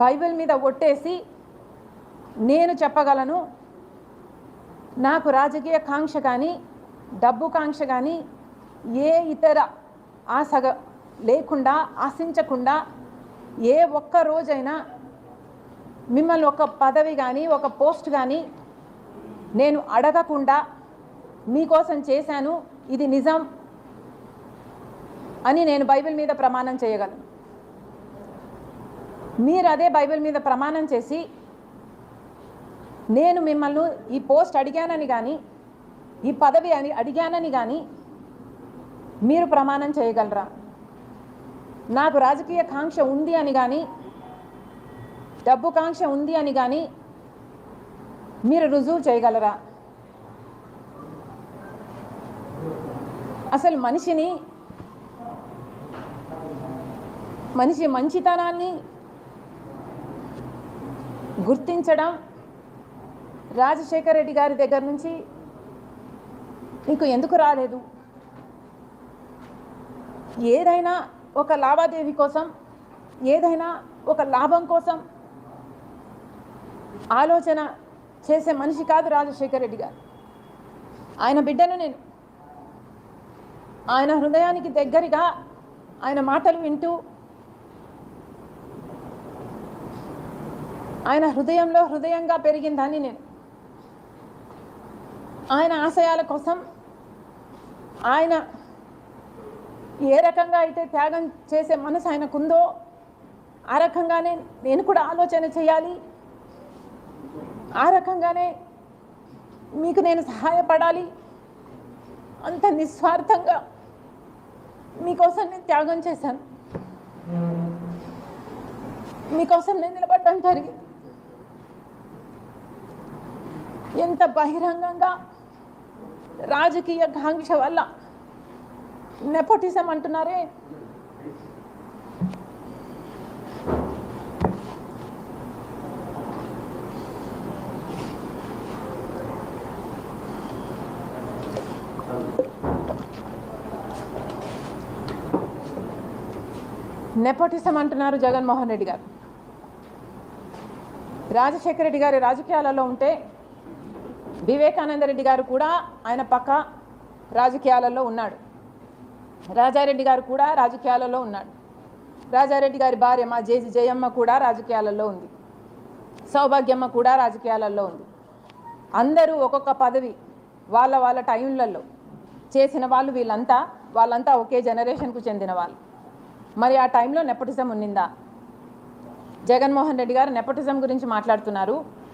Bible మీద ఒట్టేసి నేను చెప్పగలను నాకు రాజకీయ కాంక్ష కానీ డబ్బు కాంక్ష కానీ ఏ ఇతర ఆశగ లేకుండా ఆశించకుండా ఏ ఒక్క రోజైనా మిమ్మల్ని ఒక పదవి కానీ ఒక పోస్ట్ కానీ నేను అడగకుండా మీకోసం చేశాను ఇది నిజం అని నేను బైబిల్ మీద ప్రమాణం చేయగలను. మీరు అదే బైబిల్ మీద ప్రమాణం చేసి నేను మిమ్మల్ని ఈ పోస్ట్ అడిగానని కానీ ఈ పదవి అని అడిగానని కానీ మీరు ప్రమాణం చేయగలరా? నాకు రాజకీయ కాంక్ష ఉంది అని కానీ డబ్బు కాంక్ష ఉంది అని కానీ మీరు రుజువు చేయగలరా? అసలు మనిషిని మనిషి మంచితనాన్ని గుర్తించడం రాజశేఖర రెడ్డి గారి దగ్గర నుంచి నీకు ఎందుకు రాలేదు? ఏదైనా ఒక లావాదేవీ కోసం ఏదైనా ఒక లాభం కోసం ఆలోచన చేసే మనిషి కాదు రాజశేఖర రెడ్డి గారు. ఆయన బిడ్డను నేను ఆయన హృదయానికి దగ్గరగా ఆయన మాటలు వింటూ ఆయన హృదయంలో హృదయంగా పెరిగిందని నేను. ఆయన ఆశయాల కోసం ఆయన ఏ రకంగా అయితే త్యాగం చేసే మనసు ఆయనకుందో ఆ రకంగానే నేను కూడా ఆలోచన చేయాలి. ఆ రకంగానే మీకు నేను సహాయపడాలి. అంత నిస్వార్థంగా మీకోసం నేను త్యాగం చేశాను. మీకోసం నేను నిలబడడం జరిగింది. ఎంత బహిరంగంగా రాజకీయ కాంక్ష వల్ల నెపోటిజం అంటున్నారే? నెపోటిజం అంటున్నారు జగన్మోహన్ రెడ్డి గారు. రాజశేఖర రెడ్డి గారి రాజకీయాలలో ఉంటే వివేకానంద రెడ్డి గారు కూడా ఆయన పక్క రాజకీయాలలో ఉన్నాడు. రాజారెడ్డి గారు కూడా రాజకీయాలలో ఉన్నాడు. రాజారెడ్డి గారి భార్య మా జేజి జయమ్మ కూడా రాజకీయాలలో ఉంది. సౌభాగ్యమ్మ కూడా రాజకీయాలలో ఉంది. అందరూ ఒక్కొక్క పదవి వాళ్ళ వాళ్ళ టైంలలో చేసిన వాళ్ళు వీళ్ళంతా వాళ్ళంతా ఒకే జనరేషన్కు చెందిన వాళ్ళు. మరి ఆ టైంలో నెపటిజం ఉన్నిందా? జగన్మోహన్ రెడ్డి గారు నెపటిజం గురించి మాట్లాడుతున్నారు.